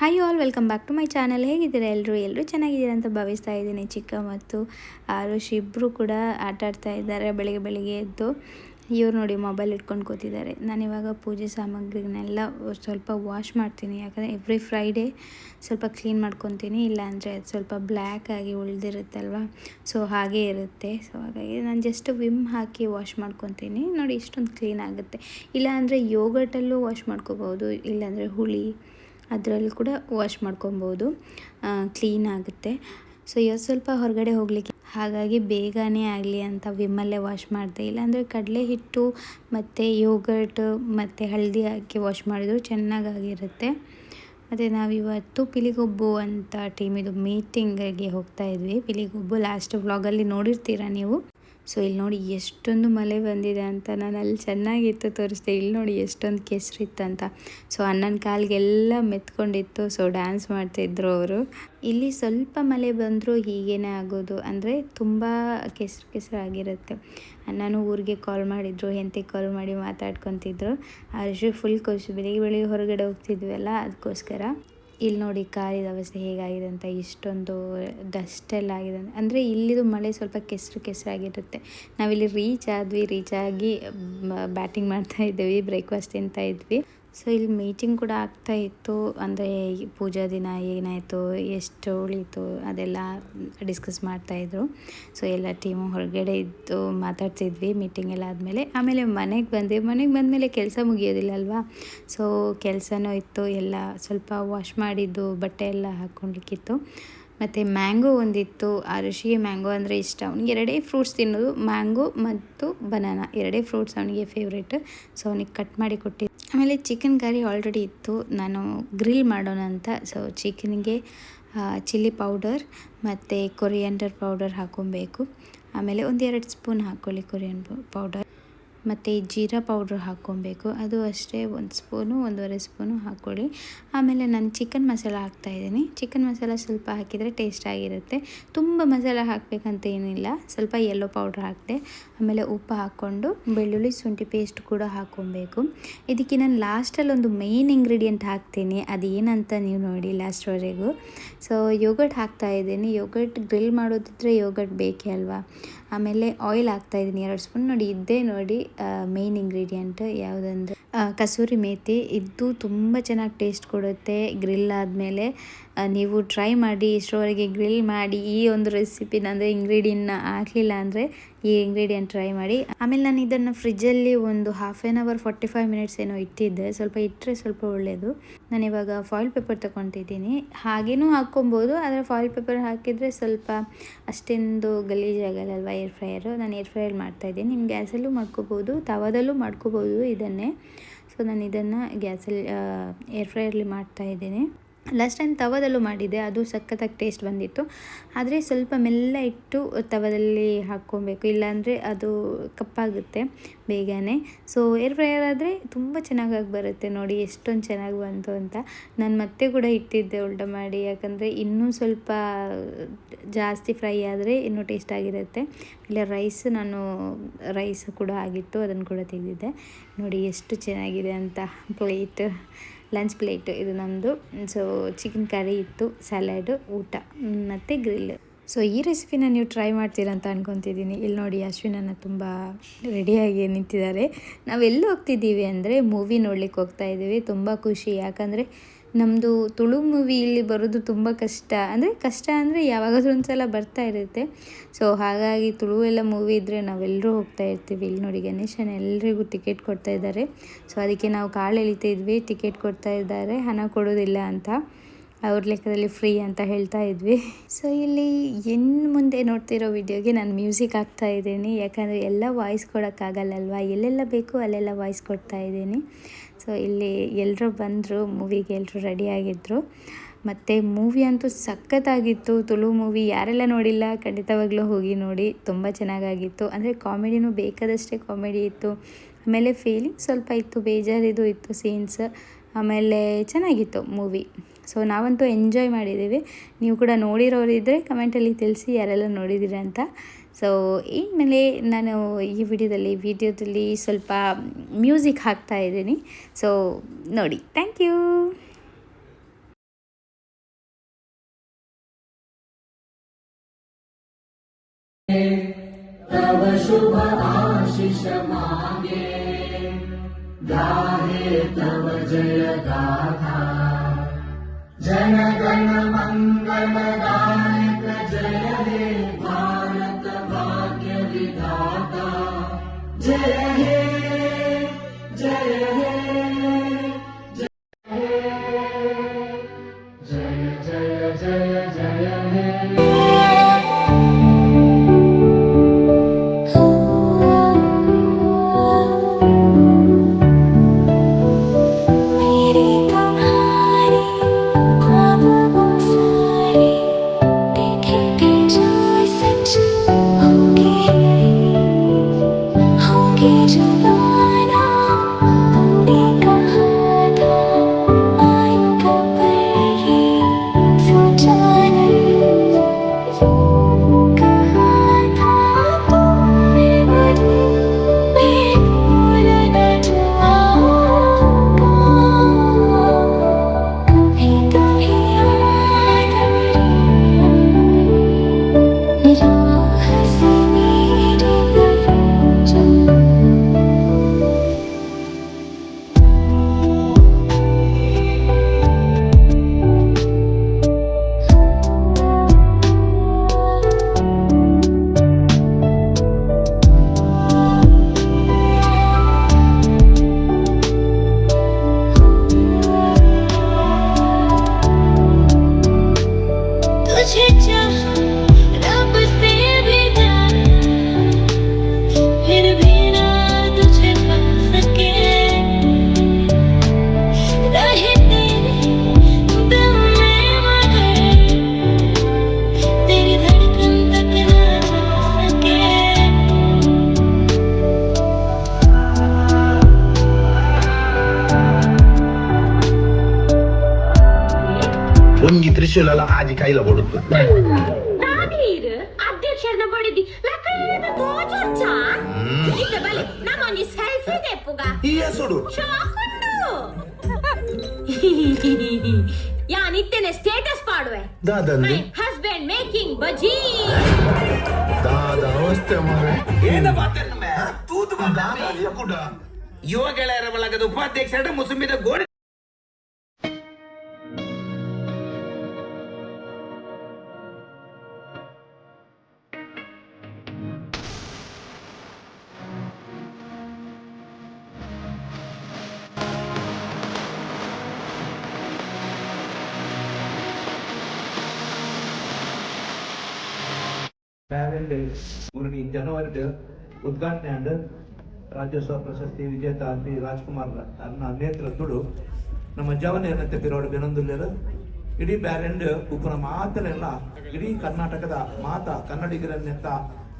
Hi all welcome back to my channel ಹೇಗಿದ್ದೀರಾ ಎಲ್ಲರೂ ಎಲ್ಲರೂ ಚೆನ್ನಾಗಿದ್ದೀರಾ ಅಂತ ಭಾವಿಸ್ತಾ ಇದ್ದೀನಿ. ಚಿಕ್ಕ ಮತ್ತು ಆರುಷ್ ಇಬ್ಬರು ಕೂಡ ಆಟ ಆಡ್ತಾ ಇದ್ದಾರೆ. ಬೆಳಿಗ್ಗೆ ಬೆಳಿಗ್ಗೆ ಎದ್ದು ಇವ್ರು ನೋಡಿ ಮೊಬೈಲ್ ಇಟ್ಕೊಂಡು ಕೂತಿದ್ದಾರೆ. ನಾನು ಇವಾಗ ಪೂಜೆ ಸಾಮಗ್ರಿಗಳನ್ನೆಲ್ಲ ಸ್ವಲ್ಪ ವಾಶ್ ಮಾಡ್ತೀನಿ. ಯಾಕಂದರೆ ಎವ್ರಿ ಫ್ರೈಡೇ ಸ್ವಲ್ಪ ಕ್ಲೀನ್ ಮಾಡ್ಕೊತೀನಿ. ಇಲ್ಲಾಂದರೆ ಅದು ಸ್ವಲ್ಪ ಬ್ಲ್ಯಾಕ್ ಆಗಿ ಉಳಿದಿರುತ್ತಲ್ವ? ಸೊ ಹಾಗೇ ಇರುತ್ತೆ. ಸೊ ಹಾಗಾಗಿ ನಾನು ಜಸ್ಟ್ ವಿಮ್ ಹಾಕಿ ವಾಶ್ ಮಾಡ್ಕೊತೀನಿ. ನೋಡಿ ಇಷ್ಟೊಂದು ಕ್ಲೀನ್ ಆಗುತ್ತೆ. ಇಲ್ಲಾಂದರೆ ಯೋಗಟಲ್ಲೂ ವಾಶ್ ಮಾಡ್ಕೋಬೋದು ಇಲ್ಲಾಂದರೆ ಹುಳಿ ಅದರಲ್ಲಿ ಕೂಡ ವಾಶ್ ಮಾಡ್ಕೊಬೋದು. ಕ್ಲೀನ್ ಆಗುತ್ತೆ. ಸೊ ಇವತ್ತು ಸ್ವಲ್ಪ ಹೊರಗಡೆ ಹೋಗಲಿಕ್ಕೆ ಹಾಗಾಗಿ ಬೇಗನೆ ಆಗಲಿ ಅಂತ ವಿಮ್ಮಲ್ಲೇ ವಾಶ್ ಮಾಡಿದೆ. ಇಲ್ಲಾಂದರೆ ಕಡಲೆ ಹಿಟ್ಟು ಮತ್ತು ಯೋಗರ್ಟ್ ಮತ್ತು ಹಳದಿ ಹಾಕಿ ವಾಶ್ ಮಾಡಿದ್ರು ಚೆನ್ನಾಗಾಗಿರುತ್ತೆ. ಮತ್ತು ನಾವಿವತ್ತು ಪಿಲಿಗೊಬ್ಬು ಅಂತ ಟೀಮಿದು ಮೀಟಿಂಗಿಗೆ ಹೋಗ್ತಾ ಇದ್ವಿ. ಪಿಲಿಗೊಬ್ಬು ಲಾಸ್ಟ್ ವ್ಲಾಗಲ್ಲಿ ನೋಡಿರ್ತೀರ ನೀವು? ಸೊ ಇಲ್ಲಿ ನೋಡಿ ಎಷ್ಟೊಂದು ಮಳೆ ಬಂದಿದೆ ಅಂತ ನಾನು ಅಲ್ಲಿ ಚೆನ್ನಾಗಿತ್ತು ತೋರಿಸ್ದೆ. ಇಲ್ಲಿ ನೋಡಿ ಎಷ್ಟೊಂದು ಕೆಸರಿತ್ತಂತ. ಸೊ ಅಣ್ಣನ ಕಾಲಿಗೆಲ್ಲ ಮೆತ್ಕೊಂಡಿತ್ತು. ಸೊ ಡ್ಯಾನ್ಸ್ ಮಾಡ್ತಿದ್ರು ಅವರು. ಇಲ್ಲಿ ಸ್ವಲ್ಪ ಮಳೆ ಬಂದರೂ ಹೀಗೇನೆ ಆಗೋದು ಅಂದರೆ ತುಂಬ ಕೆಸರು ಕೆಸರು ಆಗಿರುತ್ತೆ. ನಾನು ಊರಿಗೆ ಕಾಲ್ ಮಾಡಿದ್ರು ಹೆಂತಿ ಕಾಲ್ ಮಾಡಿ ಮಾತಾಡ್ಕೊತಿದ್ರು. ಅರ್ಶು ಫುಲ್ ಖುಷಿ ಬೆಳಿಗ್ಗೆ ಬೆಳಿಗ್ಗೆ ಹೊರಗಡೆ ಹೋಗ್ತಿದ್ವಲ್ಲ ಅದಕ್ಕೋಸ್ಕರ. ಇಲ್ಲಿ ನೋಡಿ ಕಾರಿದ ಅವಸ್ಥೆ ಹೇಗಾಗಿದೆ ಅಂತ ಇಷ್ಟೊಂದು ಡಸ್ಟೆಲ್ಲ ಆಗಿದೆ ಅಂದರೆ ಇಲ್ಲಿದು ಮಳೆ ಸ್ವಲ್ಪ ಕೆಸರು ಕೆಸರಾಗಿರುತ್ತೆ ನಾವಿಲ್ಲಿ ರೀಚ್ ಆದ್ವಿ ರೀಚ್ ಆಗಿ ಬ್ಯಾಟಿಂಗ್ ಮಾಡ್ತಾ ಇದ್ದೀವಿ ಬ್ರೇಕ್ಫಾಸ್ಟ್ ತಿಂತಾ ಇದ್ವಿ. ಸೊ ಇಲ್ಲಿ ಮೀಟಿಂಗ್ ಕೂಡ ಆಗ್ತಾ ಇತ್ತು. ಅಂದರೆ ಪೂಜಾ ದಿನ ಏನಾಯಿತು, ಎಷ್ಟು ಉಳೀತು, ಅದೆಲ್ಲ ಡಿಸ್ಕಸ್ ಮಾಡ್ತಾಯಿದ್ರು ಸೊ ಎಲ್ಲ ಟೀಮು ಹೊರಗಡೆ ಇದ್ದು ಮಾತಾಡ್ತಿದ್ವಿ. ಮೀಟಿಂಗ್ ಎಲ್ಲ ಆದಮೇಲೆ, ಆಮೇಲೆ ಮನೆಗೆ ಬಂದೆ. ಮನೆಗೆ ಬಂದಮೇಲೆ ಕೆಲಸ ಮುಗಿಯೋದಿಲ್ಲ ಅಲ್ವಾ? ಸೊ ಕೆಲಸನೂ ಇತ್ತು. ಎಲ್ಲ ಸ್ವಲ್ಪ ವಾಶ್ ಮಾಡಿದ್ದು, ಬಟ್ಟೆ ಎಲ್ಲ ಹಾಕ್ಕೊಳ್ಲಿಕ್ಕಿತ್ತು ಮತ್ತು ಮ್ಯಾಂಗೋ ಒಂದಿತ್ತು. ಆ ಋಷಿಗೆ ಮ್ಯಾಂಗೋ ಅಂದರೆ ಇಷ್ಟ. ಅವನಿಗೆ ಎರಡೇ ಫ್ರೂಟ್ಸ್ ತಿನ್ನೋದು. ಮ್ಯಾಂಗೋ ಮತ್ತು ಬನಾನಾ ಎರಡೇ ಫ್ರೂಟ್ಸ್ ಅವನಿಗೆ ಫೇವ್ರೇಟ್ ಸೊ ಅವನಿಗೆ ಕಟ್ ಮಾಡಿ ಕೊಟ್ಟಿದ್ದೆ. ಆಮೇಲೆ ಚಿಕನ್ ಕರಿ ಆಲ್ರೆಡಿ ಇತ್ತು. ನಾನು ಗ್ರಿಲ್ ಮಾಡೋಣ ಅಂತ. ಸೊ ಚಿಕನ್ಗೆ ಚಿಲ್ಲಿ ಪೌಡರ್ ಮತ್ತು ಕೊರಿಯಂಡರ್ ಪೌಡರ್ ಹಾಕೊಬೇಕು. ಆಮೇಲೆ ಒಂದೆರಡು ಸ್ಪೂನ್ ಹಾಕ್ಕೊಳ್ಳಿ ಕೊರಿಯನ್ ಪೌಡರ್. ಮತ್ತು ಜೀರಾ ಪೌಡ್ರ್ ಹಾಕ್ಕೊಬೇಕು. ಅದು ಅಷ್ಟೇ ಒಂದು ಸ್ಪೂನು, ಒಂದೂವರೆ ಸ್ಪೂನು ಹಾಕ್ಕೊಳ್ಳಿ. ಆಮೇಲೆ ನಾನು ಚಿಕನ್ ಮಸಾಲ ಹಾಕ್ತಾಯಿದ್ದೀನಿ ಚಿಕನ್ ಮಸಾಲ ಸ್ವಲ್ಪ ಹಾಕಿದರೆ ಟೇಸ್ಟ್ ಆಗಿರುತ್ತೆ. ತುಂಬ ಮಸಾಲ ಹಾಕಬೇಕಂತ ಏನಿಲ್ಲ ಸ್ವಲ್ಪ ಯೆಲ್ಲೋ ಪೌಡ್ರ್ ಹಾಕಿದೆ. ಆಮೇಲೆ ಉಪ್ಪು ಹಾಕ್ಕೊಂಡು ಬೆಳ್ಳುಳ್ಳಿ ಶುಂಠಿ ಪೇಸ್ಟ್ ಕೂಡ ಹಾಕ್ಕೊಬೇಕು. ಇದಕ್ಕೆ ನಾನು ಲಾಸ್ಟಲ್ಲಿ ಒಂದು ಮೇಯ್ನ್ ಇಂಗ್ರೀಡಿಯೆಂಟ್ ಹಾಕ್ತೀನಿ. ಅದೇನಂತ ನೀವು ನೋಡಿ ಲಾಸ್ಟ್ವರೆಗೂ ಸೊ ಯೋಗಟ್ ಹಾಕ್ತಾಯಿದ್ದೀನಿ ಯೋಗಟ್ ಗ್ರಿಲ್ ಮಾಡೋದಿದ್ರೆ ಯೋಗಟ್ ಬೇಕೇ ಅಲ್ವಾ? ಆಮೇಲೆ ಆಯಿಲ್ ಹಾಕ್ತಾಯಿದ್ದೀನಿ ಎರಡು ಸ್ಪೂನ್ ನೋಡಿ ಇದ್ದೇ ನೋಡಿ ಮೇಯ್ನ್ ಇಂಗ್ರೀಡಿಯೆಂಟ್ ಯಾವುದಂದ್ರೆ ಕಸೂರಿ ಮೇಥಿ ಇದು ತುಂಬ ಚೆನ್ನಾಗಿ ಟೇಸ್ಟ್ ಕೊಡುತ್ತೆ. ಗ್ರಿಲ್ ಆದಮೇಲೆ ನೀವು ಟ್ರೈ ಮಾಡಿ, ಇಷ್ಟರವರೆಗೆ ಗ್ರಿಲ್ ಮಾಡಿ ಈ ಒಂದು ರೆಸಿಪಿನ ಅಂದರೆ ಇಂಗ್ರೀಡಿಯನ್ನ ಹಾಕಲಿಲ್ಲ ಅಂದರೆ ಈ ಇಂಗ್ರೀಡಿಯೆಂಟ್ ಟ್ರೈ ಮಾಡಿ. ಆಮೇಲೆ ನಾನು ಇದನ್ನು ಫ್ರಿಜ್ಜಲ್ಲಿ ಒಂದು half an hour forty five minutes ಏನೋ ಇಟ್ಟಿದ್ದೆ. ಸ್ವಲ್ಪ ಇಟ್ಟರೆ ಸ್ವಲ್ಪ ಒಳ್ಳೆಯದು ನಾನು ಇವಾಗ ಫಾಯಿಲ್ ಪೇಪರ್ ತೊಗೊತಿದ್ದೀನಿ ಹಾಗೇನೂ ಹಾಕ್ಕೊಬೋದು, ಆದರೆ ಫಾಯಿಲ್ ಪೇಪರ್ ಹಾಕಿದರೆ ಸ್ವಲ್ಪ ಅಷ್ಟೊಂದು ಗಲೀಜಾಗಲ್ಲಲ್ವ ಏರ್ ಫ್ರೈಯರು ನಾನು ಏರ್ ಫ್ರೈಯರ್ ಮಾಡ್ತಾಯಿದ್ದೀನಿ ನಿಮ್ಮ ಗ್ಯಾಸಲ್ಲೂ ಮಾಡ್ಕೋಬೋದು, ತವದಲ್ಲೂ ಮಾಡ್ಕೋಬೋದು ಇದನ್ನೇ. ಸೊ ನಾನು ಇದನ್ನು ಗ್ಯಾಸಲ್ಲಿ ಏರ್ ಫ್ರೈಯರ್ಲಿ ಮಾಡ್ತಾಯಿದ್ದೀನಿ ಲಾಸ್ಟ್ ಟೈಮ್ ತವದಲ್ಲೂ ಮಾಡಿದ್ದೆ, ಅದು ಸಖತ್ತಾಗಿ ಟೇಸ್ಟ್ ಬಂದಿತ್ತು. ಆದರೆ ಸ್ವಲ್ಪ ಮೆಲ್ಲ ಇಟ್ಟು ತವದಲ್ಲಿ ಹಾಕ್ಕೊಬೇಕು, ಇಲ್ಲಾಂದರೆ ಅದು ಕಪ್ಪಾಗುತ್ತೆ ಬೇಗನೆ. ಸೊ ಏರ್ ಫ್ರೈಯರ್ ಆದರೆ ತುಂಬ ಚೆನ್ನಾಗಾಗಿ ಬರುತ್ತೆ ನೋಡಿ, ಎಷ್ಟೊಂದು ಚೆನ್ನಾಗಿ ಬಂತು ಅಂತ. ನಾನು ಮತ್ತೆ ಕೂಡ ಇಟ್ಟಿದ್ದೆ ಉಲ್ಟ ಮಾಡಿ, ಯಾಕಂದರೆ ಇನ್ನೂ ಸ್ವಲ್ಪ ಜಾಸ್ತಿ ಫ್ರೈ ಆದರೆ ಇನ್ನೂ ಟೇಸ್ಟ್ ಆಗಿರುತ್ತೆ. ಇಲ್ಲ ರೈಸ್ ನಾನು ರೈಸ್ ಕೂಡ ಆಗಿತ್ತು, ಅದನ್ನು ಕೂಡ ತೆಗೆದಿದ್ದೆ ನೋಡಿ, ಎಷ್ಟು ಚೆನ್ನಾಗಿದೆ ಅಂತ ಪ್ಲೇಟ್ ಲಂಚ್ ಪ್ಲೇಟ್ ಇದು ನಮ್ಮದು ಸೊ ಚಿಕನ್ ಕರಿ ಇತ್ತು ಸ್ಯಾಲಡ್ ಊಟ, ಮತ್ತು ಗ್ರಿಲ್ ಸೊ ಈ ರೆಸಿಪಿನ ನೀವು ಟ್ರೈ ಮಾಡ್ತೀರಾ ಅಂತ ಅನ್ಕೊತಿದ್ದೀನಿ. ಇಲ್ಲಿ ನೋಡಿ ಅಶ್ವಿನನ್ನು ತುಂಬ ರೆಡಿಯಾಗಿ ನಿಂತಿದ್ದಾರೆ. ನಾವೆಲ್ಲಿ ಹೋಗ್ತಿದ್ದೀವಿ ಅಂದರೆ ಮೂವಿ ನೋಡ್ಲಿಕ್ಕೆ ಹೋಗ್ತಾ ಇದ್ದೀವಿ. ತುಂಬ ಖುಷಿ. ಯಾಕಂದರೆ ನಮ್ಮದು ತುಳು ಮೂವಿ ಇಲ್ಲಿ ಬರೋದು ತುಂಬ ಕಷ್ಟ. ಅಂದರೆ ಕಷ್ಟ ಅಂದರೆ ಯಾವಾಗಾದ್ರೂ ಒಂದು ಸಲ ಬರ್ತಾ ಇರುತ್ತೆ. ಸೊ ಹಾಗಾಗಿ ತುಳು ಎಲ್ಲ ಮೂವಿ ಇದ್ದರೆ ನಾವೆಲ್ಲರೂ ಹೋಗ್ತಾ ಇರ್ತೀವಿ. ಇಲ್ಲಿ ನೋಡಿ ಗಣೇಶನ ಎಲ್ರಿಗೂ ಟಿಕೆಟ್ ಕೊಡ್ತಾ ಇದ್ದಾರೆ. ಸೊ ಅದಕ್ಕೆ ನಾವು ಕಾಳು ಎಳಿತಾ ಇದ್ವಿ. ಟಿಕೆಟ್ ಕೊಡ್ತಾ ಇದ್ದಾರೆ. ಹಣ ಕೊಡೋದಿಲ್ಲ ಅಂತ. ಅವ್ರ ಲೆಕ್ಕದಲ್ಲಿ ಫ್ರೀ ಅಂತ ಹೇಳ್ತಾ ಇದ್ವಿ. ಸೊ ಇಲ್ಲಿ ಇನ್ನು ಮುಂದೆ ನೋಡ್ತಿರೋ ವಿಡಿಯೋಗೆ ನಾನು ಮ್ಯೂಸಿಕ್ ಹಾಕ್ತಾ ಇದ್ದೀನಿ. ಯಾಕಂದರೆ ಎಲ್ಲ ವಾಯ್ಸ್ ಕೊಡೋಕ್ಕಾಗಲ್ಲಲ್ವಾ ಎಲ್ಲೆಲ್ಲ ಬೇಕು ಅಲ್ಲೆಲ್ಲ ವಾಯ್ಸ್ ಕೊಡ್ತಾ ಇದ್ದೀನಿ. ಸೊ ಇಲ್ಲಿ ಎಲ್ಲರೂ ಬಂದರು ಮೂವಿಗೆ ಎಲ್ಲರೂ ರೆಡಿಯಾಗಿದ್ದರು ಮತ್ತು ಮೂವಿ ಅಂತೂ ಸಖತ್ತಾಗಿತ್ತು. ತುಳು ಮೂವಿ ಯಾರೆಲ್ಲ ನೋಡಿಲ್ಲ, ಖಂಡಿತವಾಗ್ಲೂ ಹೋಗಿ ನೋಡಿ. ತುಂಬ ಚೆನ್ನಾಗಾಗಿತ್ತು. ಅಂದರೆ ಕಾಮಿಡಿನೂ ಬೇಕಾದಷ್ಟೇ ಕಾಮಿಡಿ ಇತ್ತು. ಆಮೇಲೆ ಫೀಲಿಂಗ್ ಸ್ವಲ್ಪ ಇತ್ತು, ಬೇಜಾರಿದು ಇತ್ತು ಸೀನ್ಸ್ ಆಮೇಲೆ ಚೆನ್ನಾಗಿತ್ತು ಮೂವಿ ಸೊ ನಾವಂತೂ ಎಂಜಾಯ್ ಮಾಡಿದ್ದೀವಿ. ನೀವು ಕೂಡ ನೋಡಿರೋರಿದ್ದರೆ ಕಮೆಂಟಲ್ಲಿ ತಿಳಿಸಿ ಯಾರೆಲ್ಲ ನೋಡಿದ್ದೀರ ಅಂತ. ಸೊ ಇನ್ಮೇಲೆ ನಾನು ಈ ವಿಡಿಯೋದಲ್ಲಿ ವಿಡಿಯೋದಲ್ಲಿ ಸ್ವಲ್ಪ ಮ್ಯೂಸಿಕ್ ಹಾಕ್ತಾ ಇದ್ದೀನಿ. ಸೊ ನೋಡಿ ಥ್ಯಾಂಕ್ ಯು तव शुभ आशिष मागे गाहे तव जय गाथा जनगण मङ्गल I am here. ಒಂಜಿ ತ್ರಿಶೂಲ ಆಜಿ ಕೈಲ ಕೊಡುತ್ತು ಸ್ಟೇಟಸ್ ಪಾಡುವೆ. ದಾದಂದು. My husband making bajji. ದಾದ ಅವಸ್ಥೆ ಮಾರೆ ಏನ ಮಾತಾಡ್ನ ತೂತು ದಾದ ಯಕುಡ ಯುವ ಗೆಳೆಯರ ಬಳಗದ ಉಪಾಧ್ಯಕ್ಷರ ಮುಸುಂಬಿದ ಗೋಡೆ ಪ್ಯಾರೆಂಟ್ ಮೂರನೇ ಜನವರಿ ಉದ್ಘಾಟನೆ ಅಂಡ್ ರಾಜ್ಯೋತ್ಸವ ಪ್ರಶಸ್ತಿ ವಿಜೇತ ಶ್ರೀ ರಾಜ್ಕುಮಾರ್ ಅನ್ನ ನೇತೃತ್ವಡು ನಮ್ಮ ಜವನ ತೆಪ್ಪಿರೋಡು ಬೆನೊಂದುಲ್ಲೇರು ಇಡೀ ಪ್ಯಾರೆಂಟ್ ಉಪನ ಮಾತಲೆಲ್ಲ ಇಡೀ ಕರ್ನಾಟಕದ ಮಾತ ಕನ್ನಡಿಗರನ್ನೆತ್ತ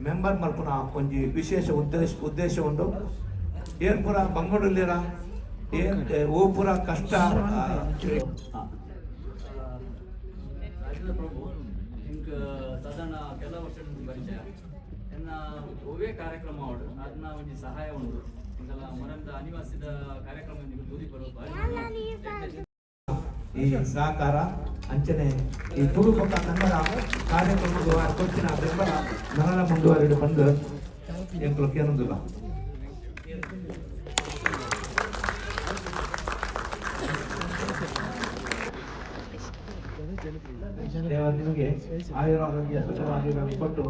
ಮೆಂಬರ್ ಮಲ್ಪುನ ಒಂಜಿ ವಿಶೇಷ ಉದ್ದೇಶ ಉದ್ದೇಶ ಉಂಡು ಏನ್ಪುರ ಪುರ ಬಂಗೋಡುಲ್ಲೇರ ಏನ್ ಓಪುರ ಪುರ ಕಷ್ಟ ಇಂಕ್ ಸಾಧಾರಣ ಕೆಲ ವರ್ಷದ ಪರಿಚಯ ಎನ್ನ ಒವೇ ಕಾರ್ಯಕ್ರಮ ಅವಡು ಅದನ್ನ ಒಂಜಿ ಸಹಾಯ ಉಂಟು. ಇಂಕಲ ಮರಂದ ಅನಿವಾಸಿದ ಕಾರ್ಯಕ್ರಮ ನಿಮಗೆ ದೂರಿ ಬರೋ ಈ ಸಹಕಾರ, ಅಂಚನೆ, ಈ ಪಕ್ಕ ಕನ್ನಡ ಕಾರ್ಯಕ್ರಮದ ಕೊಚ್ಚಿನ ಬೆಂಬಲ ನರಳ ಮುಂದುವರಿದು ಬಂದು ಎಂಕಲು ಕೇನೊಂದಿಲ್ಲ ದೇವ ನಿಮಗೆ ಆಯುರಾರೋಗ್ಯ ಸುಖವಾಗಿ ಕೊಟ್ಟು